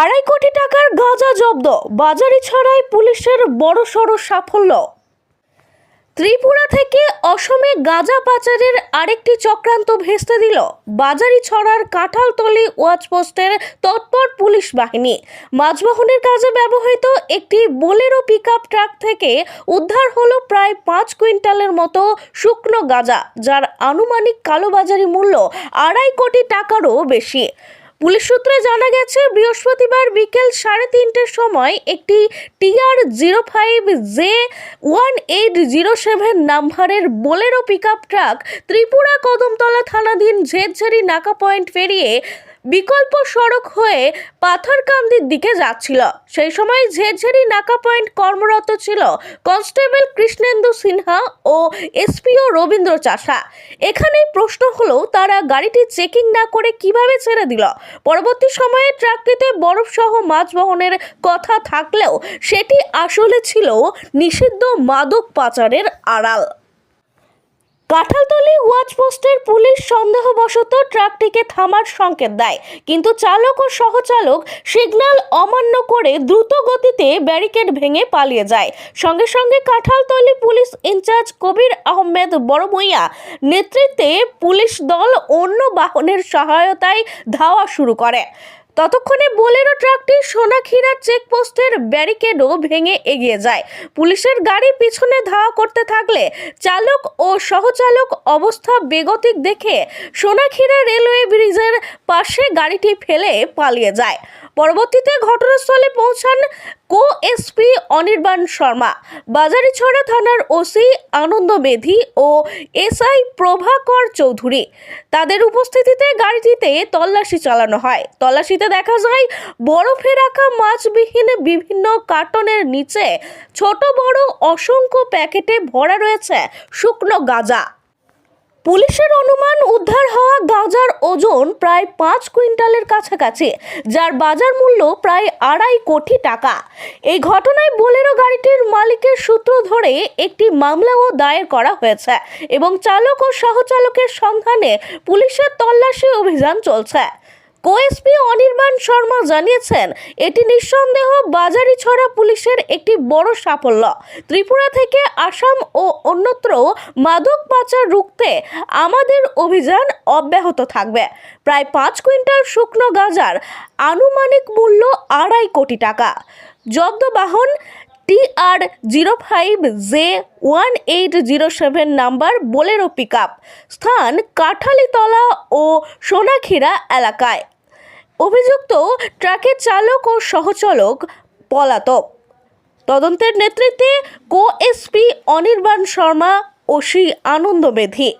আড়াই কোটি টাকার গাঁজা জব্দ। বাজারে ছড়ায় পুলিশের বড়সড় সাফল্য। ত্রিপুরা থেকে অসমে গাঁজা পাচারের আরেকটি চক্রান্ত ভেস্তে দিল। বাজারি ছড়ার কাঁঠালতলি ওয়াচপোস্টের তৎপর পুলিশ বাহিনী। মাছবহনের কাজে ব্যবহৃত একটি বোলেরো পিকআপ ট্রাক থেকে উদ্ধার হলো প্রায় পাঁচ কুইন্টালের মতো শুকনো গাঁজা, যার আনুমানিক কালোবাজারি মূল্য আড়াই কোটি টাকারও বেশি। পুলিশ সূত্রে জানা গেছে, বৃহস্পতিবার বিকেল সাড়ে তিনটের সময় একটি TR zero five J one eight zero seven নাম্বারের Bolero pick truck Tripura Kadamtala থানাধীন ঝেড়ঝেড়ি নাকা পয়েন্ট পেরিয়ে বিকল্প সড়ক হয়ে পাথরকান্দির দিকে যাচ্ছিল। সেই সময় ঝেরঝেরি নাকা পয়েন্ট কর্মরত ছিল কনস্টেবল কৃষ্ণেন্দু সিনহা ও এসপিও রবীন্দ্র চাষা। এখানেই প্রশ্ন হলো, তারা গাড়িটি চেকিং না করে কীভাবে ছেড়ে দিল? পরবর্তী সময়ে ট্রাকটিতে বরফ সহ মাছ বহনের কথা থাকলেও, সেটি আসলে ছিল নিষিদ্ধ মাদক পাচারের আড়াল। কাঁঠালতলি ওয়াচপোস্টের পুলিশ সন্দেহবশত ট্রাকটিকে থামার সংকেত দেয়, কিন্তু চালক ও সহচালক সিগন্যাল অমান্য করে দ্রুত গতিতে ব্যারিকেড ভেঙে পালিয়ে যায়। সঙ্গে সঙ্গে কাঁঠালতলি পুলিশ ইনচার্জ কবির আহমেদ বড়মইয়া নেতৃত্বে পুলিশ দল অন্য বাহনের সহায়তায় ধাওয়া শুরু করে। ততক্ষণে বোলেরো ট্রাকটি সোনাক্ষীরা চেকপোস্টের ব্যারিকেডও ভেঙে এগিয়ে যায়। পুলিশের গাড়ি পিছনে ধাওয়া করতে থাকলে চালক ও সহচালক অবস্থা বেগতিক দেখে সোনাক্ষীরা রেলওয়ে ব্রিজের পাশে গাড়িটি ফেলে পালিয়ে যায়। পরবর্তীতে ঘটনাস্থলে পৌঁছান কো এসপি অনির্বাণ শর্মা, বাজারিছড়া থানার ওসি আনন্দ মেধি ও এসআই প্রভাকর চৌধুরী। তাদের উপস্থিতিতে গাড়িটিতে তল্লাশি চালানো হয়। তল্লাশিতে দেখা যায়, বরফে রাখা মাছবিহীন বিভিন্ন কার্টনের নিচে ছোট বড় অসংখ্য প্যাকেটে ভরা রয়েছে শুকনো গাঁজা। পুলিশের অনুমান উদ্ধার হওয়া ওজন প্রায় পাঁচ কুইন্টালের কাছাকাছি, যার বাজার মূল্য প্রায় আড়াই কোটি টাকা। এই ঘটনায় বোলেরো গাড়িটির মালিকের সূত্র ধরে একটি মামলাও দায়ের করা হয়েছে এবং চালক ও সহচালকের সন্ধানে পুলিশের তল্লাশি অভিযান চলছে। কোএসপি অনির্বাণ শর্মা জানিয়েছেন, এটি নিঃসন্দেহ বাজারি ছড়া পুলিশের একটি বড় সাফল্য। ত্রিপুরা থেকে আসাম ও অন্যত্র মাদক পাচার রুখতে আমাদের অভিযান অব্যাহত থাকবে। প্রায় পাঁচ কুইন্টাল শুকনো গাঁজার আনুমানিক মূল্য আড়াই কোটি টাকা। জব্দ বাহন TR zero five J one eight zero seven number Bolero pick স্থান কাঠালিতলা ও সোনাক্ষীরা এলাকায়। অভিযুক্ত ট্রাকের চালক ও সহচালক পলাতক। তদন্তের নেতৃত্বে কো এসপি অনির্বাণ শর্মা ও শ্রী আনন্দ মেধি